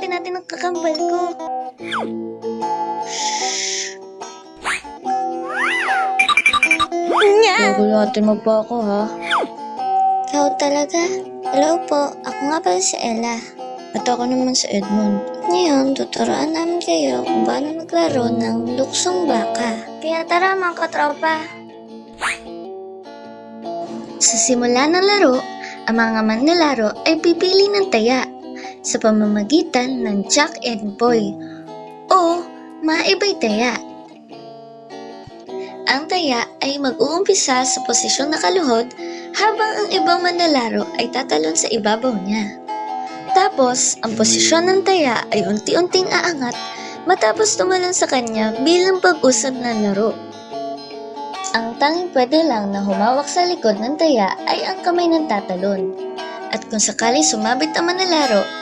Hanapin natin ang kakambal ko. Nya! Nagulatin mo pa ako ha. Ikaw talaga? Hello po, ako nga pala si Ella. At ako naman sa Edmond. Ngayon, tuturuan namin kayo kung paano maglaro ng luksong baka. Kaya tara mga katropa! Sa simula ng laro, ang mga manlalaro ay pipili ng taya sa pamamagitan ng Jack and Boy o maibay taya. Ang taya ay mag-uumpisa sa posisyon na kaluhod habang ang ibang manlalaro ay tatalon sa ibabaw niya. Tapos, ang posisyon ng taya ay unti-unting aangat matapos tumalon sa kanya bilang pag-usad ng laro. Ang tanging pwede lang na humawak sa likod ng taya ay ang kamay ng tatalon. At kung sakali sumabit ang manlalaro,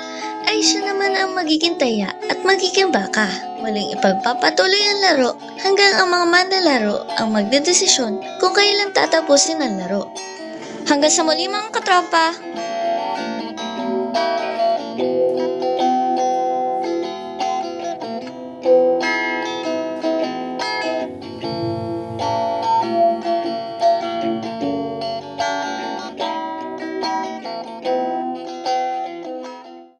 ay siya naman ang magiging taya at magiging baka. Muling ipagpapatuloy ang laro hanggang ang mga manlalaro ang magdedesisyon kung kailan tatapusin ang laro. Hanggang sa muli mga katropa!